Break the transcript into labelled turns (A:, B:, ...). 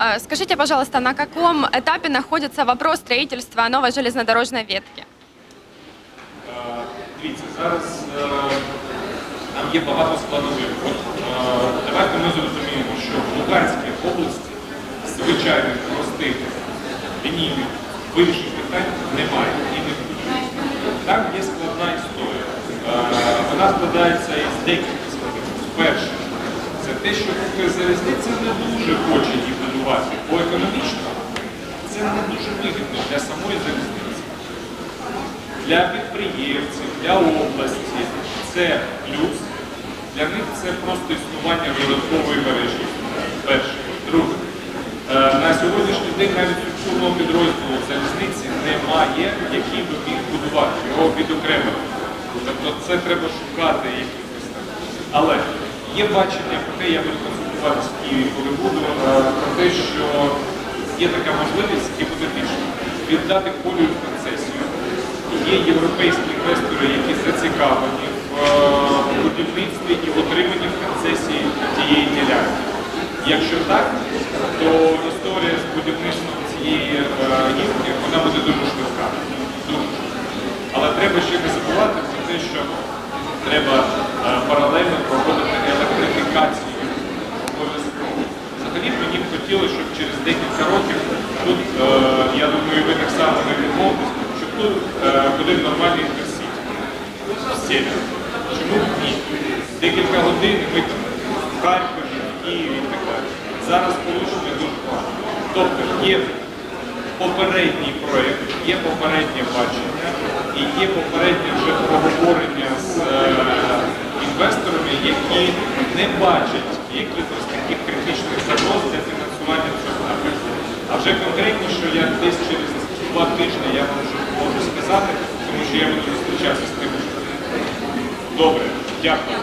A: Э, Скажите, пожалуйста, на каком этапе находится вопрос строительства новой железнодорожной ветки?
B: Е, Дивіться, зараз е, там є багато складових. От, е, давайте ми зрозуміємо, що в Луганській області звичайних простих лінійних вирішень питань немає і не буде. Там є складна історія. Е, Вона складається із декількох складових. Перше, це те, що залізниця не дуже хоче її Будувати, бо економічно це не дуже вигідно для самої залізниці для підприємців, для області це плюс. Для них це просто існування додаткової мережі. Перше. Друге. Е, На сьогоднішній день навіть структурного підрозділу залізниці немає, який би міг будувати його відокремити. Тобто це треба шукати якихось там. Але є бачення про те, я буду консультуватися в Києві, коли буду, е, про те, що є така можливість гіпотетично віддати колію в концесію. Є європейські інвестори, які зацікавлені в е, будівництві і в отриманні в концесії тієї ділянки. Якщо так, то історія з будівництвом цієї е, гілки вона буде дуже швидка. Дуже. Але треба ще не забувати про те, що треба паралельно хотілося, щоб через декілька років тут, е, я думаю, ви так само не відмовитесь, щоб тут е, ходив нормальний інтерсіті. Всі. Чому ні? Декілька годин ми там в Харкові, в Києві і так далі. Зараз получення дуже важко. Тобто є попередній проєкт, є попереднє бачення і є попереднє вже проговорення з е, інвесторами, які не бачать якихось А конкретно, що я десь через два тижні я вам вже можу сказати, тому що я буду зустрічатися з тим. Добре, дякую.